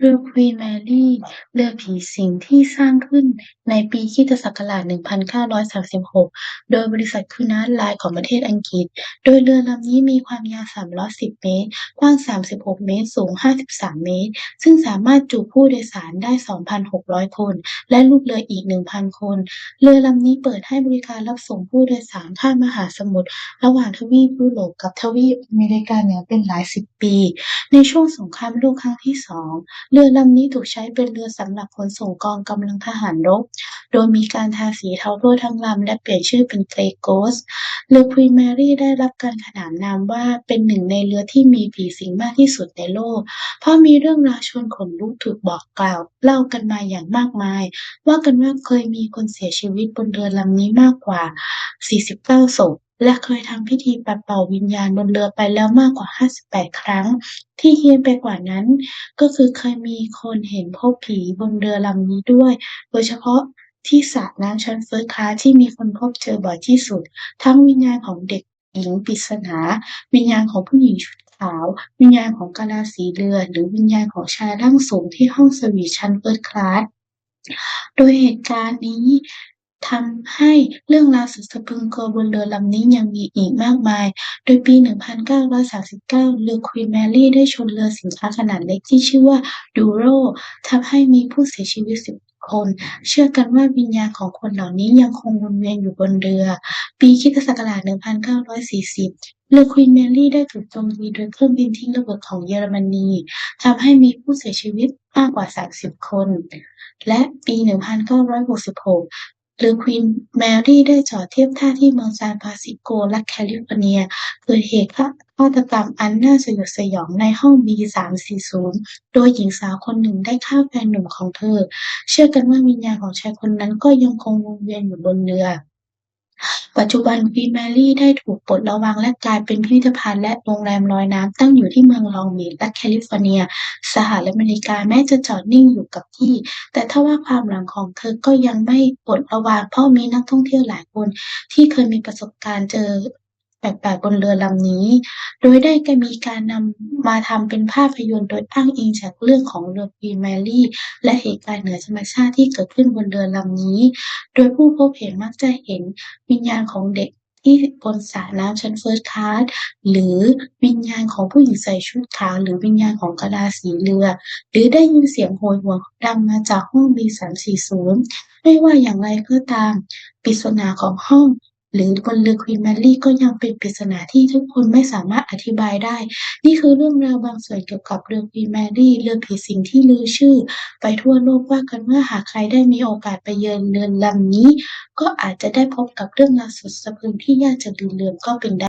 เรือ Queen Mary เรือผีสิงที่สร้างขึ้นในปีค.ศ.1936 โดยบริษัท Cunard Line ของประเทศอังกฤษ โดยเรือลำนี้มีความยาว 310 เมตร กว้าง 36 เมตร สูง 53 เมตร ซึ่งสามารถจุผู้โดยสารได้ 2,600 คน และลูกเรืออีก 1,000 คน เรือลำนี้เปิดให้บริการรับส่งผู้โดยสารข้ามมหาสมุทรระหว่างทวีปยุโรปกับทวีปอเมริกาเหนือเป็นหลายสิบปี ในช่วงสงครามโลกครั้งที่สองเรือลำนี้ถูกใช้เป็นเรือสำหรับขนส่งกองกำลังทหารรบ โดยมีการทาสีเทาทั่วทั้งลำและเปลี่ยนชื่อเป็น Grey Ghost เรือ Queen Mary ได้รับการขนานนามว่าเป็นหนึ่งในเรือที่มีผีสิงมากที่สุดในโลก เพราะมีเรื่องราวชวนขนลุกถูกบอกกล่าว เล่ากันมาอย่างมากมาย ว่ากันว่าเคยมีคนเสียชีวิตบนเรือลำนี้มากกว่า 49ศพ และเคยทำพิธีปัดเป่าวิญญาณบนเรือไปแล้วมากกว่า 58 ครั้ง ที่เฮียนไปกว่านั้น ก็คือเคยมีคนเห็นพบผีบนเรือลำนี้ด้วย โดยเฉพาะที่สระน้ำชั้น First Class ที่มีคนพบเจอบ่อยที่สุด ทั้งวิญญาณของเด็กหญิงปริศนา วิญญาณของผู้หญิงชุดขาว วิญญาณของกะลาสีเรือหรือวิญญาณของชายร่างสูงที่ห้องสวีทชั้น First Class โดยเหตุการณ์นี้ ทำให้เรื่องราวสุดสะพรึงกลัวบนเรือลำนี้ยังมีอีกมากมาย โดยปี 1939 เรือ Queen Mary ได้ชนเรือสินค้าขนาดเล็กที่ชื่อว่า Douro ทำให้มีผู้เสียชีวิต 10คนเชื่อกันว่าวิญญาณของคนเหล่านี้ยังคงวนเวียนอยู่บนเรือ ปีค.ศ.1940 เรือ Queen Mary ได้ถูกโจมตีโดยเครื่องบินทิ้งระเบิดของเยอรมนีทำให้มีผู้เสียชีวิตมากกว่า 30 คน และปี 1966 หรือควีนแมรี่ได้จอดเทียบท่าที่เมืองซานฟรานซิสโกรัฐแคลิฟอร์เนีย เกิดเหตุฆาตกรรมอันน่าสยดสยองในห้อง B340 โดยหญิงสาวคนหนึ่งได้ฆ่าแฟนหนุ่มของเธอ เชื่อกันว่าวิญญาณของชายคนนั้นก็ยังคงวนเวียนอยู่บนเรือ ปัจจุบันกรีนแมรี่ได้ถูกปลดระวางและกลายเป็นพิพิธภัณฑ์และโรงแรมลอยน้ำตั้งอยู่ที่เมืองลองบีชรัฐแคลิฟอร์เนีย สหรัฐอเมริกาแม้จะจอดนิ่งอยู่กับที่ แต่ทว่าความหลังของเธอก็ยังไม่ปลดระวางเพราะมีนักท่องเที่ยวหลายคน ที่เคยมีประสบการณ์เจอ แปลกๆบนเรือลำนี้ โดยได้มีการนำมาทำเป็นภาพยนตร์โดยอ้างอิงจากเรื่องของเรือ Queen Mary และเหตุการณ์เหนือธรรมชาติที่เกิดขึ้นบนเรือลำนี้ โดยผู้พบเห็นมักจะเห็นวิญญาณของเด็กที่บนสระน้ำชั้น First Class หรือวิญญาณของผู้หญิงใส่ชุดขาวหรือวิญญาณของกระลาสีเรือ หรือได้ยินเสียงโหยหวนดังมาจากห้อง B340 ไม่ว่าอย่างไรก็ตามปริศนาของห้อง หรือบนเรือควีนแมรี่ก็ยังเป็นปริศนาที่ทุกคนไม่สามารถอธิบายได้ นี่คือเรื่องราวบางส่วนเกี่ยวกับเรือควีนแมรี่เรือผีสิงที่ลือชื่อ ไปทั่วโลกว่ากันว่าหากใครได้มีโอกาสไปเยือนเรือนลำนี้ ก็อาจจะได้พบกับเรื่องราวสุดสะพรึงที่ยากจะลืมเลือนก็เป็นได้